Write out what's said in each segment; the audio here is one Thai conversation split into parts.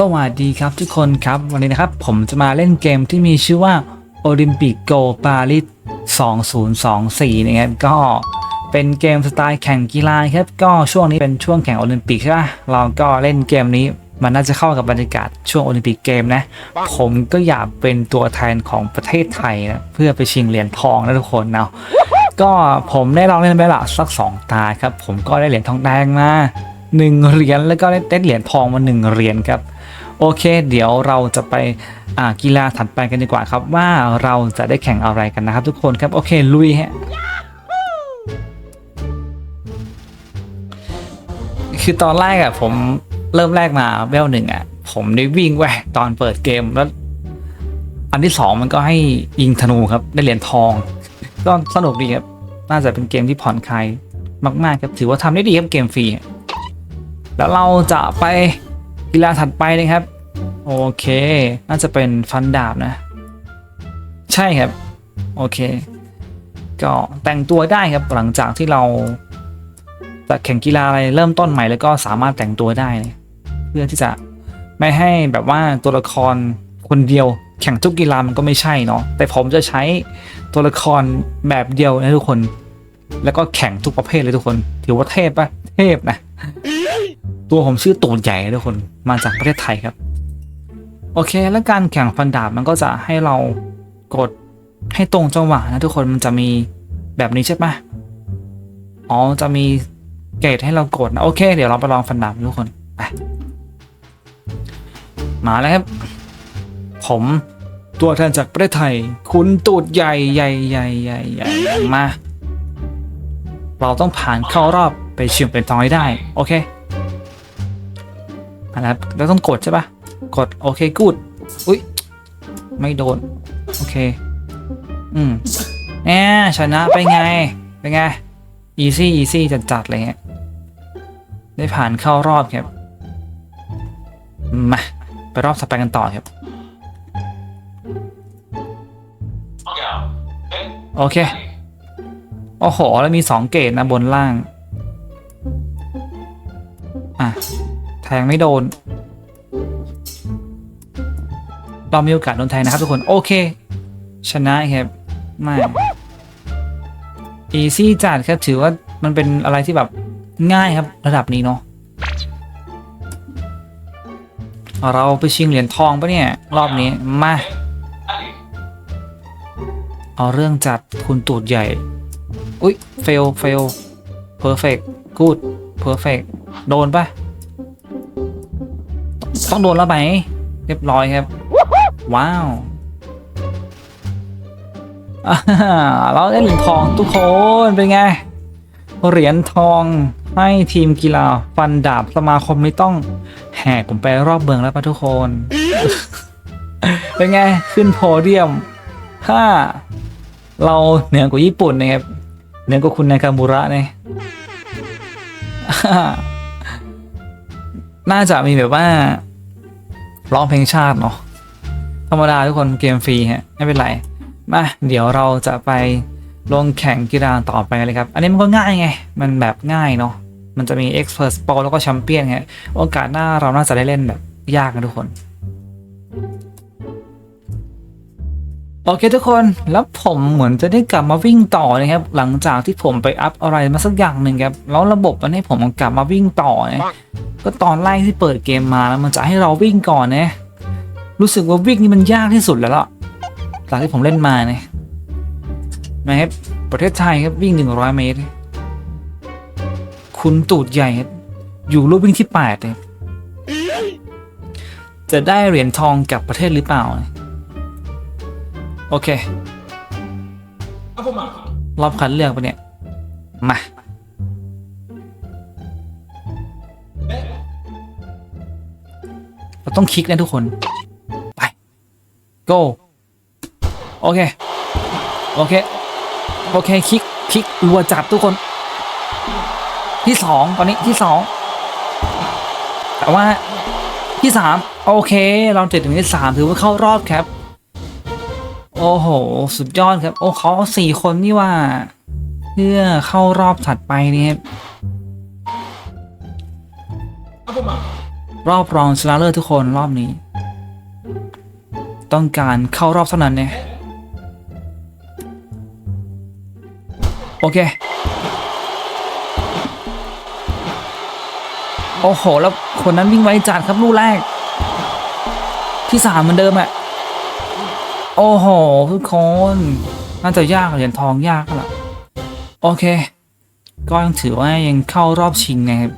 สวัสดีครับทุกคนครับ วันนี้นะครับผมจะมาเล่นเกมที่มีชื่อว่า Olympic Go Paris 2024 นะครับก็เป็นเกมสไตล์แข่งกีฬาครับก็ช่วงนี้เป็นช่วงแข่งโอลิมปิกใช่ไหมเราก็เล่นเกมนี้มันน่าจะเข้ากับบรรยากาศช่วงโอลิมปิกเกมนะ ผมก็อยากเป็นตัวแทนของประเทศไทยนะเพื่อไปชิงเหรียญทองนะทุกคนเนาะก็ผมได้ลองเล่นไปละสักสองตาครับ ผมก็ได้เหรียญทองแดงมาหนึ่งเหรียญแล้วก็ได้เหรียญทองมาหนึ่งเหรียญครับ โอเค เดี๋ยวเราจะไปกีฬาถัดไปกันดีกว่าครับ ว่าเราจะได้แข่งอะไรกันนะครับ ทุกคนครับ โอเค ลุยฮะคือตอนแรกอะผมเริ่มแรกมาเวลหนึ่งอะผมได้วิ่งแหวกตอนเปิดเกมแล้ว อันที่สองมันก็ให้ยิงธนูครับ ได้เหรียญทอง ก็สนุกดีครับ น่าจะเป็นเกมที่ผ่อนคลายมาก ๆ ครับ ถือว่าทำได้ดีครับเกมฟรีแล้วเราจะไป กีฬาถัดไปนะครับ โอเค น่าจะเป็นฟันดาบนะ ใช่ครับ โอเค ก็แต่งตัวได้ครับหลังจากที่เราจะแข่งกีฬาอะไรเริ่มต้นใหม่แล้วก็สามารถแต่งตัวได้เลยเพื่อที่จะไม่ให้แบบว่าตัวละครคนเดียวแข่งทุกกีฬามันก็ไม่ใช่เนาะแต่ผมจะใช้ตัวละครแบบเดียวนะทุกคน แล้วก็แข่งทุกประเภทเลยทุกคน ถือว่าเทพปะเทพนะ ตัวผมชื่อตูนใหญ่ทุกคนมาจากประเทศไทยครับ โอเค แล้วการแข่งฟันดาบมันก็จะให้เรากดให้ตรงจังหวะนะทุกคนมันจะมีแบบนี้ใช่ปะอ๋อจะมีเกรดให้เรากดนะโอเค เดี๋ยวเราไปลองฟันดาบทุกคนไปมาแล้วครับ ผมตัวแทนจากประเทศไทย คุณตูดใหญ่ใหญ่ใหญ่ใหญ่ใหญ่มา เราต้องผ่านเข้ารอบไปชิงเป็นทองให้ได้ โอเค อันนั้นเราต้องกดใช่ปะกดโอเคกูดอุ้ยไม่โดน โอเค อืมแหมชนะไปไงเป็นไงอีซี่อีซี่จัดจัดๆเลยฮะได้ผ่านเข้ารอบครับ มาไปรอบสไปกันต่อครับ โอเค โอ้โห แล้วมีสองเกรดนะบนล่าง อะ แทงไม่โดนเรามีโอกาสโดนแทงนะครับทุกคนโอเค ชนะครับไม่อีซี่จัดครับถือว่ามันเป็นอะไรที่แบบง่ายครับระดับนี้เนาะเราไปชิงเหรียญทองปะเนี่ย รอบนี้มาเอาเรื่องจัดคุณตูดใหญ่ อุ้ยเฟลเฟลเพอร์เฟกต์กูดเพอร์เฟกต์โดนปะ ต้องโดนแล้วไหมเรียบร้อยครับ ว้าวเราได้เหรียญทองทุกคนเป็นไง เหรียญทองให้ทีมกีฬาฟันดาบสมาคมไม่ต้องแห่ผมไปรอบเมืองแล้วปะทุกคน เป็นไงขึ้นโพเดียมห้า เราเหนือกว่าญี่ปุ่นนะครับเหนือกว่าคุณนายคามูระเนี่ย น่าจะมีแบบว่าร้องเพลงชาติเนาะธรรมดาทุกคนเกมฟรีฮะไม่เป็นไรมาเดี๋ยวเราจะไปลงแข่งกีฬาต่อไปเลยครับ อันนี้มันก็ง่ายไง มันแบบง่ายเนาะมันจะมี Expert Sport แล้วก็แชมเปี้ยนไงโอกาสหน้าเราน่าจะได้เล่นแบบยากนะทุกคน โอเคทุกคนแล้วผมเหมือนจะได้กลับมาวิ่งต่อนะครับ หลังจากที่ผมไปอัพอะไรมาสักอย่างหนึ่งครับ แล้วระบบมันให้ผมกลับมาวิ่งต่อนะก็ตอนแรกที่เปิดเกมมาแล้วมันจะให้เราวิ่งก่อนนะ รู้สึกว่าวิ่งนี่มันยากที่สุดแล้วล่ะจากที่ผมเล่นมาเนี่ยนะครับประเทศไทยครับวิ่ง 100 เมตร คุณตูดใหญ่ครับอยู่รูปวิ่งที่8เนี่ยจะได้เหรียญทองกลับประเทศหรือเปล่า โอเครอบคัดเลือกปะเนี่ย มา ต้องคลิกนะทุกคน ไป go โอเค โอเค โอเค คลิก คลิกรัวจับทุกคน ที่สองตอนนี้ที่สอง แต่ว่าที่สามโอเค เราติดถึงที่สามถือว่าเข้ารอบครับ โอ้โห สุดยอดครับ โอ้เขาสี่คนนี่ว่า เพื่อเข้ารอบถัดไปนี่ครับ รอบรองชนะเลิศทุกคนรอบนี้ ต้องการเข้ารอบเท่านั้นเนี่ยโอเค โอ้โห แล้วคนนั้นวิ่งไวจัดครับลูกแรก ที่สามเหมือนเดิมอะโอ้โหทุกคนน่าจะยากเหรียญทองยากละโอเค ก็ยังถือว่ายังเข้ารอบชิงนะครับ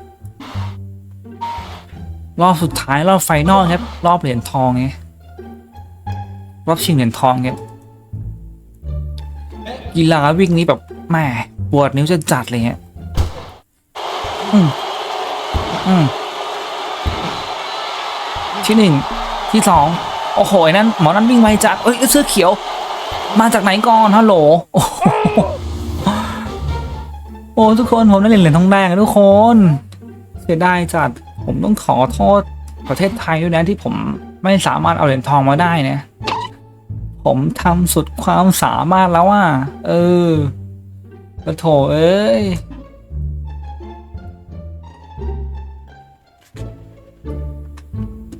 รอบสุดท้ายรอบไฟนอลครับ รอบเหรียญทองไงรอบชิงเหรียญทองครับกีฬาวิ่งนี้แบบแหม่ปวดนิ้วจะจัดเลยฮะอืมอืมที่หนึ่งที่สองโอ้โหนั่นหมอนั่นวิ่งไวจัดเอ้ยเสื้อเขียว มาจากไหนก่อนฮัลโหลโอ้โอ้ทุกคนผมได้เหรียญทองแดงทุกคน เสียดายจัด ผมต้องขอโทษประเทศไทยด้วยนะที่ผมไม่สามารถเอาเหรียญทองมาได้นะ ผมทำสุดความสามารถแล้วอะเออปะโถเอ้ย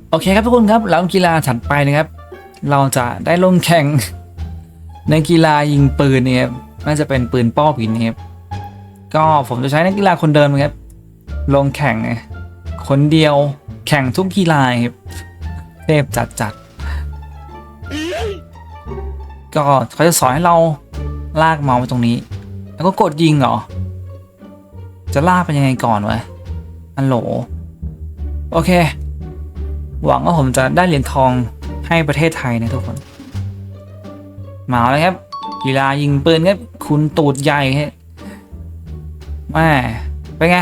โอเคครับทุกคนครับแล้วกีฬาถัดไปนะครับ เราจะได้ลงแข่งในกีฬายิงปืนเนี่ยครับน่าจะเป็นปืนป้าหินนะครับก็ผมจะใช้นักกีฬาคนเดิมนครับ ลงแข่งไง คนเดียว แข่งทุกกีฬาครับเทพจัดจัดๆก็เขาจะสอนให้เราลากเมาส์ไปตรงนี้ แล้วก็กดยิงเหรอ จะลากเป็นยังไงก่อนวะอันโหล โอเค หวังว่าผมจะได้เหรียญทองให้ประเทศไทยนะทุกคน มาแล้วครับ กีฬายิงปืนครับ คุณตูดใหญ่ฮะแม่เป็นไง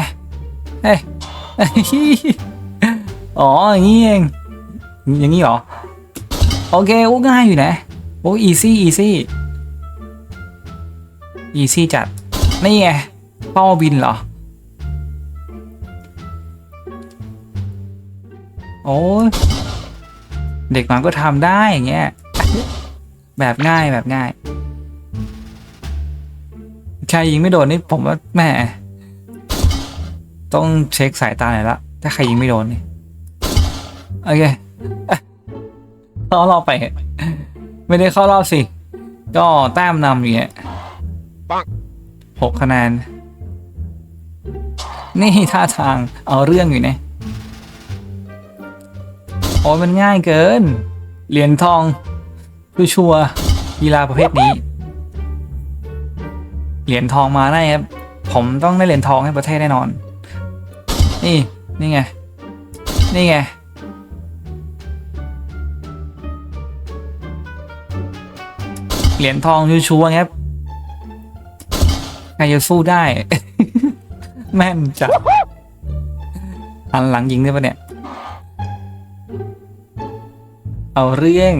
เฮ้ย อ๋ออย่างนี้เองอย่างนี้เหรอ โอเคโอ้ง่ายอยู่นะ โอ้อีซี่อีซี่อีซี่จัด นี่ไงเป้าบินเหรอ โอ้ยเด็กมันก็ทำได้อย่างเงี้ย แบบง่ายแบบง่าย ใครยิงไม่โดนนี่ผมว่าแหม ต้องเช็คสายตาหน่อยละ ถ้าใครยิงไม่โดนนี่โอเคเข้ารอบไป ไม่ได้เข้ารอบสิ ก็แต้มนำอย่างเงี้ยหกคะแนน นี่ท่าทางเอาเรื่องอยู่เนี่ยโอ้ยมันง่ายเกิน เหรียญทองคือชัวร์กีฬาประเภทนี้ เหรียญทองมาได้ครับ ผมต้องได้เหรียญทองให้ประเทศแน่นอน นี่ นี่ไง นี่ไง เหรียญทองชัวร์ครับใครจะสู้ได้ แม่นจัดหันหลังยิงได้ปะเนี่ย เอาเรื่อง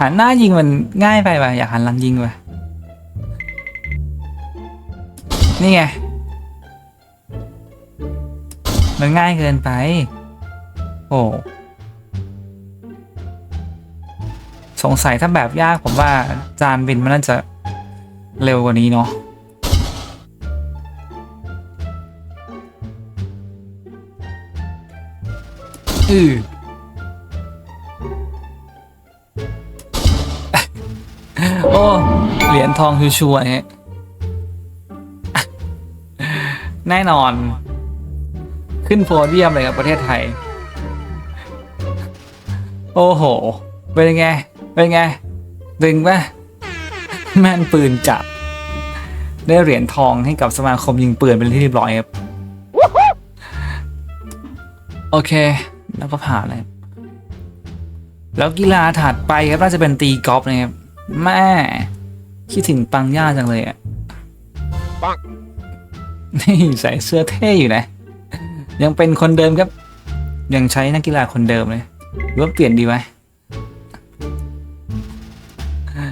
หันหน้ายิงมันง่ายไปป่ะอยากหันหลังยิงป่ะนี่ไง มันง่ายเกินไป โอ้สงสัยถ้าแบบยากผมว่าจานบินมันน่าจะเร็วกว่านี้เนาะอือโอ้ เหรียญทองชัวร์ๆเนี่ยแน่นอน ขึ้นโพเดียมเลยครับประเทศไทย โอ้โห เป็นไง เป็นไง ดึงปะแม่นปืนจับ ได้เหรียญทองให้กับสมาคมยิงปืนเป็นที่เรียบร้อยครับ โอเค แล้วก็ผ่านเลยแล้วกีฬาถัดไปครับน่าจะเป็นตีกอล์ฟนะครับ แม่คิดถึงปังย่าจังเลยอะปังนี่ใส่เสื้อเท่อยู่นะ ยังเป็นคนเดิมครับ ยังใช้นักกีฬาคนเดิมเลยหรือว่าเปลี่ยนดีไหม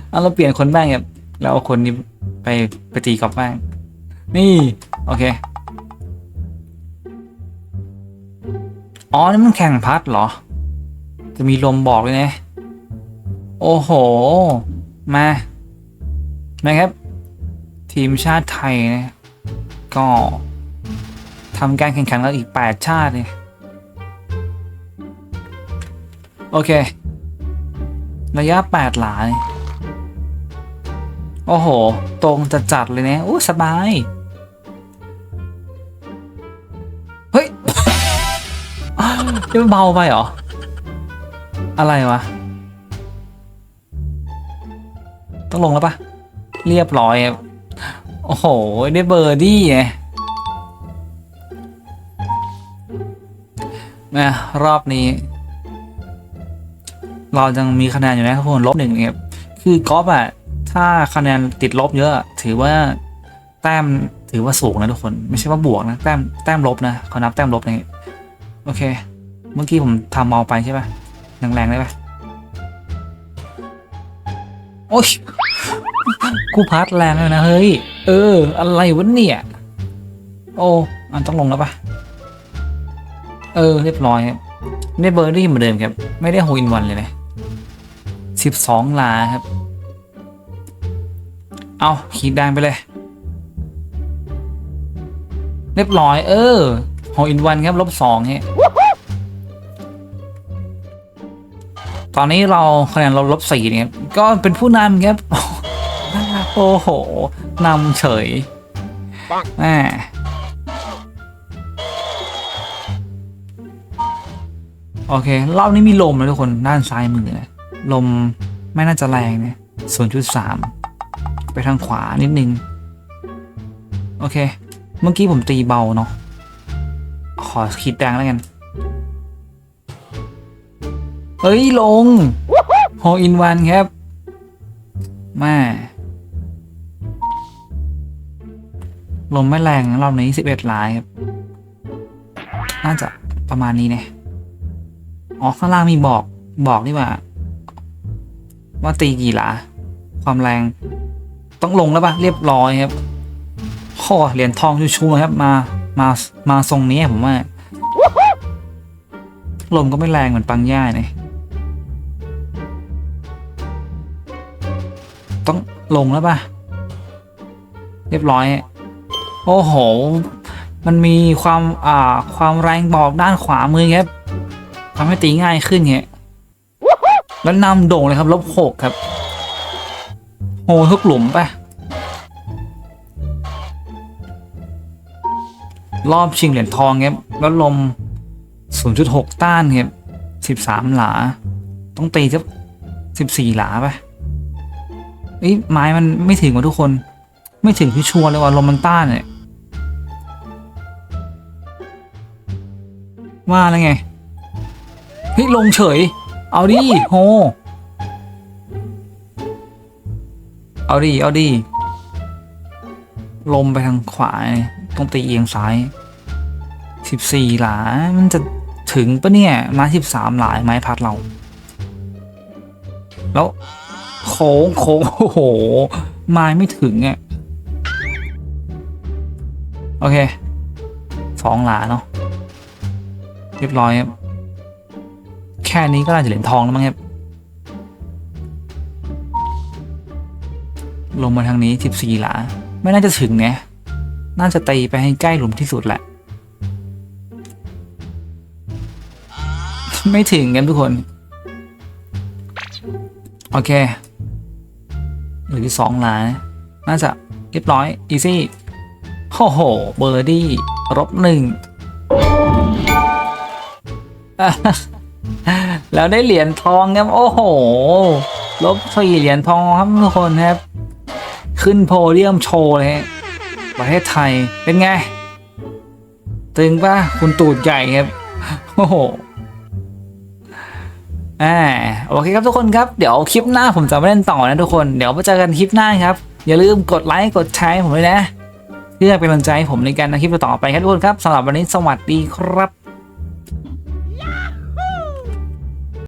เอาเราเปลี่ยนคนบ้างครับแล้วเอาคนนี้ไปไปตีกอล์ฟบ้าง นี่ โอเค อ๋อนี่มันแข่งพัดเหรอ จะมีลมบอกเลยนะ โอ้โห มานะครับ ทีมชาติไทยนะ ก็ำการแข่งขันกันอีก 8 ชาติเนี่ยโอเค ระยะแปดหลานี่โอ้โห ตรงจะจัดเลยเนี่ยอู้สบาย เฮ้ยนี่มันเบาไปเหรอ อะไรวะ ต้องลงแล้วปะเรียบร้อย โอ้โห ได้เบอร์ดี้ไง แมรอบนี้ เรายังมีคะแนนอยู่นะครับผมลบหนึ่งเนี่ยคือกอล์ฟอะถ้าคะแนนติดลบเยอะ ถือว่าแต้มถือว่าสูงนะทุกคน ไม่ใช่ว่าบวกนะแต้มแต้มลบนะเขานับแต้มลบนี่โอเค เมื่อกี้ผมทำเมาไปใช่ปะแรงๆได้ปะโอ๊ยกูพัดแรงเลยนะเฮ้ย เออ อะไรวะเนี่ย โอ้อันต้องลงแล้วปะ เออเรียบร้อยครับได้เบอร์ดี้เหมือนเดิมครับ ไม่ได้โฮอินวันเลยนะสิบสองลาครับ เอาขีดแดงไปเลย เรียบร้อย เออโฮอินวันครับลบสองเนี่ยตอนนี้เราคะแนนเราลบสี่เนี่ยก็เป็นผู้นำครับ โอ้โหนำเฉยปังแม่ โอเครอบนี้มีลมนะทุกคนด้านซ้ายมือนะลมไม่น่าจะแรงนะศูนย์จุดสามไปทางขวานิดนึง โอเค เมื่อกี้ผมตีเบาเนาะขอคิดแดงแล้วกันเฮ้ย ลงโฮอินวันครับแม่ลมไม่แรงรอบนี้สิบเอ็ดลายครับ น่าจะประมาณนี้เนี่ย อ๋อข้างล่างมีบอกบอกนี่ว่า ว่าตีกี่หลา ความแรงต้องลงแล้วปะเรียบร้อยครับข้อเหรียญทองชูๆครับ มามามาทรงนี้ผมว่าลมก็ไม่แรงเหมือนปังย่าเนี่ยต้องลงแล้วปะเรียบร้อย โอ้โห มันมีความอ่าความแรงบอกด้านขวามือครับ ทำให้ตีง่ายขึ้นเงี้ยแล้วนำโด่งเลยครับลบหกครับโหทุกหลุมปะรอบชิงเหรียญทองครับแล้วลม 0.6 ต้านครับ 13 หลา ต้องตีสัก14 หลาปะเอ้ยไม้มันไม่ถึงว่ะทุกคน ไม่ถึงที่ชัวร์เลยว่าลมมันต้านเนี่ยว่าแล้วไง เฮ้ยลงเฉย เอาดิโฮ เอาดิเอาดิลมไปทางขวาต้องตีเอียงซ้ายสิบสี่หลา มันจะถึงปะเนี่ย มาสิบสามหลาไม้พัดเรา แล้วโค้งโค้งโอ้โห ไม้ไม่ถึงอะโอเคสองหลาเนาะเรียบร้อยครับ ค่นี้ก็น่าจะเหรียญทองแล้วมั้งครับ ลงมาทางนี้สิบสี่หลา ไม่น่าจะถึงเนี่ยน่าจะตีไปให้ใกล้หลุมที่สุดแหละ ไม่ถึงกันทุกคน โอเคหลือที่สองหลา น่าจะเรียบร้อยอีซี่โอ้โห เบอร์ดี้ลบหนึ่ง แล้วได้เหรียญทองครับโอ้โห ลบสี่เหรียญทองครับทุกคนครับ ขึ้นโพเดียมโชว์เลยประเทศไทยเป็นไง ตึงป่ะ คุณตูดใหญ่ครับ โอ้โหอ่าโอเคครับทุกคนครับ เดี๋ยวคลิปหน้าผมจะมาเล่นต่อนะทุกคน เดี๋ยวมาเจอกันคลิปหน้าครับ อย่าลืมกดไลค์กดแชร์ผมด้วยนะ เพื่อเป็นกำลังใจให้ผมในการทำคลิปต่อไปครับทุกคนครับสำหรับวันนี้สวัสดีครับ